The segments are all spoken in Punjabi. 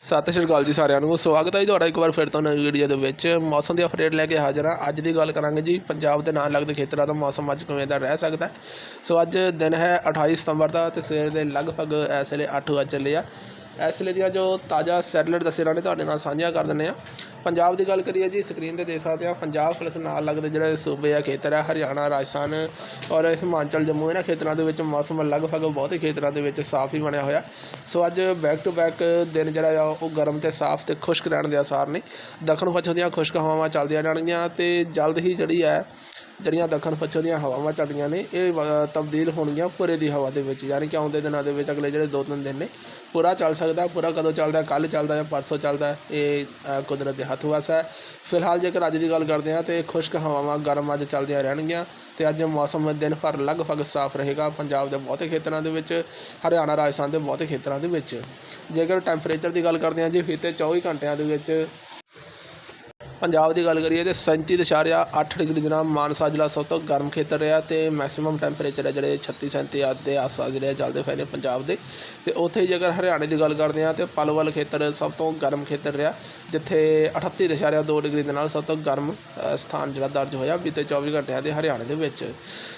ਸਤਿ ਸ਼੍ਰੀ ਅਕਾਲ ਜੀ ਸਾਰਿਆਂ ਨੂੰ। ਸਵਾਗਤ ਹੈ ਜੀ ਤੁਹਾਡਾ ਇੱਕ ਵਾਰ ਫਿਰ ਤੋਂ ਨਵੀਂ ਵੀਡੀਓ ਦੇ ਵਿੱਚ। ਮੌਸਮ ਦੀ ਅਪਡੇਟ ਲੈ ਕੇ ਹਾਜ਼ਰ ਹਾਂ। ਅੱਜ ਦੀ ਗੱਲ ਕਰਾਂਗੇ ਜੀ, ਪੰਜਾਬ ਦੇ ਨਾਲ ਲੱਗਦੇ ਖੇਤਰਾਂ ਦਾ ਮੌਸਮ ਅੱਜ ਕਿਵੇਂ ਦਾ ਰਹਿ ਸਕਦਾ ਸੋ ਅੱਜ ਦਿਨ ਹੈ 28 ਸਤੰਬਰ ਦਾ ਤੇ ਸਵੇਰ ਦੇ ਲਗਭਗ ਇਸ ਵੇਲੇ 8 ਵਜੇ ਚੱਲੇ ਆ। ਇਸ ਵੇਲੇ ਦੀਆਂ ਜੋ ਤਾਜ਼ਾ ਸੈਟਲਾਈਟ ਤਸਵੀਰਾਂ ਨੇ ਤੁਹਾਡੇ ਨਾਲ ਸਾਂਝੀਆਂ ਕਰ ਦਿੰਦੇ ਆ ਪੰਜਾਬ ਦੀ ਗੱਲ ਕਰੀਏ ਜੀ ਸਕਰੀਨ ਤੇ ਦੇਖ ਸਕਦੇ ਆ ਪੰਜਾਬ ਪਲਸ ਨਾਲ ਲੱਗਦੇ ਜਿਹੜੇ ਸੂਬੇ ਆ, ਖੇਤਰ ਆ, ਹਰਿਆਣਾ, ਰਾਜਸਥਾਨ ਔਰ ਹਿਮਾਚਲ, ਜੰਮੂ, ਇਹਨਾਂ ਖੇਤਰਾਂ ਦੇ ਵਿੱਚ ਮੌਸਮ ਲਗਭਗ ਬਹੁਤੇ ਖੇਤਰਾਂ ਦੇ ਵਿੱਚ ਸਾਫ਼ ਹੀ ਬਣਿਆ ਹੋਇਆ। ਸੋ ਅੱਜ ਬੈਕ ਟੂ ਬੈਕ ਦਿਨ ਜਿਹੜਾ ਆ, ਉਹ ਗਰਮ ਤੇ ਸਾਫ਼ ਤੇ ਖੁਸ਼ਕ ਰਹਿਣ ਦੇ ਆਸਾਰ ਨੇ। ਦੱਖਣ ਪੱਛਮ ਦੀਆਂ ਖੁਸ਼ਕ ਹਵਾਵਾਂ ਚੱਲਦੀਆਂ ਰਹਿਣਗੀਆਂ ਤੇ ਜਲਦ ਹੀ ਜਿਹੜੀ ਹੈ ਜਿਹੜੀਆਂ ਦੱਖਣ ਪੱਛਮ ਦੀਆਂ ਹਵਾਵਾਂ ਚੱਲਦੀਆਂ ਨੇ, ਇਹ ਵ- ਤਬਦੀਲ ਹੋਣਗੀਆਂ ਪੂਰੇ ਦੀ ਹਵਾ ਦੇ ਵਿੱਚ। ਯਾਨੀ ਕਿ ਆਉਂਦੇ ਦਿਨਾਂ ਦੇ ਵਿੱਚ ਅਗਲੇ ਜਿਹੜੇ ਦੋ ਤਿੰਨ ਦਿਨ ਨੇ, ਪੂਰਾ ਚੱਲ ਸਕਦਾ, ਪੂਰਾ ਕਦੋਂ ਚੱਲਦਾ ਕੱਲ ਚੱਲਦਾ ਜਾਂ ਪਰਸੋਂ ਚੱਲਦਾ, ਇਹ ਕੁਦਰਤ ਦੇ ਹੱਥ ਵਸ ਹੈ। ਫਿਲਹਾਲ ਜੇਕਰ ਅੱਜ ਦੀ ਗੱਲ ਕਰਦੇ ਹਾਂ, ਤੇ ਖੁਸ਼ਕ ਹਵਾਵਾਂ ਗਰਮ ਅੱਜ ਚੱਲਦੀਆਂ ਰਹਿਣਗੀਆਂ, ਤੇ ਅੱਜ ਮੌਸਮ ਦਿਨ ਭਰ ਲਗਭਗ ਸਾਫ਼ ਰਹੇਗਾ ਪੰਜਾਬ ਦੇ ਬਹੁਤੇ ਖੇਤਰਾਂ ਦੇ ਵਿੱਚ, ਹਰਿਆਣਾ, ਰਾਜਸਥਾਨ ਦੇ ਬਹੁਤੇ ਖੇਤਰਾਂ ਦੇ ਵਿੱਚ। ਜੇਕਰ ਟੈਂਪਰੇਚਰ ਦੀ ਗੱਲ ਕਰਦੇ ਹਾਂ ਜੀ ਬੀਤੇ 24 ਘੰਟਿਆਂ ਦੇ ਵਿੱਚ ਪੰਜਾਬ ਦੀ ਗੱਲ ਕਰੀਏ ਤੇ 37.8 ਡਿਗਰੀ ਦੇ ਨਾਲ ਮਾਨਸਾ ਜ਼ਿਲ੍ਹਾ ਸਭ ਤੋਂ ਗਰਮ ਖੇਤਰ ਰਿਹਾ ਤੇ ਮੈਕਸਿਮਮ ਟੈਂਪਰੇਚਰ ਹੈ ਜਿਹੜੇ 36 37 ਆਦਿ ਦੇ ਆਸ-ਪਾਸ ਜਿਹੜੇ ਚੱਲਦੇ ਪਏ ਨੇ ਪੰਜਾਬ ਦੇ। ਤੇ ਉੱਥੇ ਹੀ ਜੇਕਰ ਹਰਿਆਣੇ ਦੀ ਗੱਲ ਕਰਦੇ ਹਾਂ ਤੇ ਪਲਵਲ ਖੇਤਰ ਸਭ ਤੋਂ ਗਰਮ ਖੇਤਰ ਰਿਹਾ ਜਿੱਥੇ 38.2 ਡਿਗਰੀ ਦੇ ਨਾਲ ਸਭ ਤੋਂ ਗਰਮ ਸਥਾਨ ਜਿਹੜਾ ਦਰਜ ਹੋਇਆ ਬੀਤੇ 24 ਘੰਟਿਆਂ ਦੇ ਹਰਿਆਣੇ ਦੇ ਵਿੱਚ।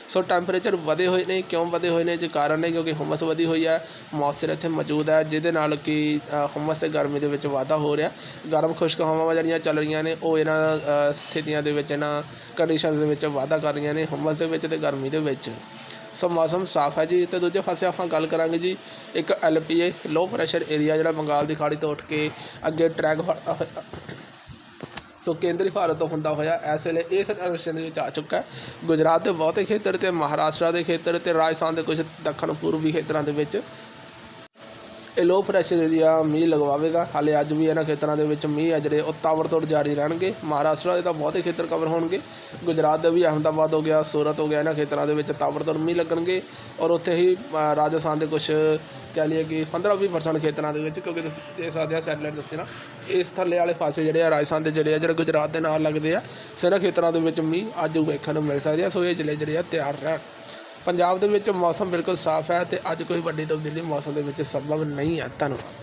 ਸੋ ਟੈਂਪਰੇਚਰ ਵਧੇ ਹੋਏ ਨੇ ਕਿਉਂ ਵਧੇ ਹੋਏ ਨੇ? ਜੇ ਕਾਰਨ ਨੇ ਕਿਉਂਕਿ ਹੁਮਸ ਵਧੀ ਹੋਈ ਹੈ ਮੌਸਰ ਇੱਥੇ ਮੌਜੂਦ ਹੈ ਜਿਹਦੇ ਨਾਲ ਕਿ ਅ, ਹੁਮਸ ਤੇ ਗਰਮੀ ਦੇ ਵਿੱਚ ਵਾਧਾ ਹੋ ਰਿਹਾ। ਗਰਮ ਖੁਸ਼ਕ ਹਵਾਵਾਂ ਜਿਹੜੀਆਂ ਚੱਲ ਰਹੀਆਂ ਨੇ ਉਹ ਇਹਨਾਂ ਅ, ਸਥਿਤੀਆਂ ਦੇ ਵਿੱਚ ਇਹਨਾਂ ਕੰਡੀਸ਼ਨਸ ਦੇ ਵਿੱਚ ਵਾਧਾ ਕਰ ਰਹੀਆਂ ਨੇ ਹੁਮਸ ਦੇ ਵਿੱਚ ਤੇ ਗਰਮੀ ਦੇ ਵਿੱਚ। ਸੋ ਮੌਸਮ ਸਾਫ਼ ਹੈ ਜੀ। ਤੇ ਦੂਜੇ ਪਾਸੇ ਆਪਾਂ ਗੱਲ ਕਰਾਂਗੇ ਜੀ ਇੱਕ ਐਲਪੀਏ ਲੋ ਪ੍ਰੈਸ਼ਰ ਏਰੀਆ ਜਿਹੜਾ ਬੰਗਾਲ ਦੀ ਖਾੜੀ ਤੋਂ ਉੱਠ ਕੇ ਅੱਗੇ ਟਰੈਕ ਫੜ ਸੋ ਕੇਂਦਰੀ ਭਾਰਤ ਤੋਂ ਹੁੰਦਾ ਹੋਇਆ ਇਸ ਵੇਲੇ ਇਸ ਸਰਵੇਖਣ ਦੇ ਵਿੱਚ ਆ ਚੁੱਕਾ ਹੈ। ਗੁਜਰਾਤ ਦੇ ਬਹੁਤੇ ਖੇਤਰ ਤੇ ਮਹਾਰਾਸ਼ਟਰ ਦੇ ਖੇਤਰ ਤੇ ਰਾਜਸਥਾਨ ਦੇ ਕੁਝ ਦੱਖਣ ਪੂਰਬੀ ਖੇਤਰਾਂ ਦੇ ਵਿੱਚ ਇਹ ਲੋ ਪ੍ਰੈਸ਼ਰ ਏਰੀਆ ਮੀਂਹ ਲਗਵਾਵੇਗਾ। ਹਾਲੇ ਅੱਜ ਵੀ ਇਹਨਾਂ ਖੇਤਰਾਂ ਦੇ ਵਿੱਚ ਮੀਂਹ ਆ ਜਿਹੜੇ, ਉਹ ਤੋੜ ਜਾਰੀ ਰਹਿਣਗੇ। ਮਹਾਰਾਸ਼ਟਰ ਦੇ ਤਾਂ ਬਹੁਤੇ ਖੇਤਰ ਕਵਰ ਹੋਣਗੇ। ਗੁਜਰਾਤ ਦੇ ਵੀ ਅਹਮਦਾਬਾਦ ਹੋ ਗਿਆ, ਸੂਰਤ ਹੋ ਗਿਆ, ਇਹਨਾਂ ਖੇਤਰਾਂ ਦੇ ਵਿੱਚ ਤਾਵਰ ਤੋੜ ਮੀਂਹ ਲੱਗਣਗੇ। ਔਰ ਉੱਥੇ ਹੀ ਰਾਜਸਥਾਨ ਦੇ ਕੁਝ ਕਹਿ ਲਈਏ ਕਿ 15-20% ਖੇਤਰਾਂ ਦੇ ਵਿੱਚ, ਕਿਉਂਕਿ ਤੁਸੀਂ ਦੇਖ ਸਕਦੇ ਆ ਸੈਟਲਾਈਟ ਦੱਸੇ ਨਾ। ਇਸ ਥੱਲੇ ਵਾਲੇ ਪਾਸੇ ਜਿਹੜੇ ਆ, ਰਾਜਸਥਾਨ ਦੇ ਜ਼ਿਲ੍ਹੇ ਆ, ਜਿਹੜੇ ਗੁਜਰਾਤ ਦੇ ਨਾਲ ਲੱਗਦੇ ਆ, ਸੋ ਇਹਨਾਂ ਖੇਤਰਾਂ ਦੇ ਵਿੱਚ ਮੀਂਹ ਅੱਜ ਵੇਖਣ ਨੂੰ ਮਿਲ ਸਕਦੇ ਆ। ਸੋ ਇਹ ਜ਼ਿਲ੍ਹੇ ਜਿਹੜੇ ਆ ਤਿਆਰ ਰਹਿਣ। ਪੰਜਾਬ ਦੇ ਵਿੱਚ ਮੌਸਮ ਬਿਲਕੁਲ ਸਾਫ਼ ਹੈ ਤੇ ਅੱਜ ਕੋਈ ਵੱਡੀ ਤਬਦੀਲੀ ਮੌਸਮ ਦੇ ਵਿੱਚ ਸੰਭਵ ਨਹੀਂ ਹੈ। ਧੰਨਵਾਦ।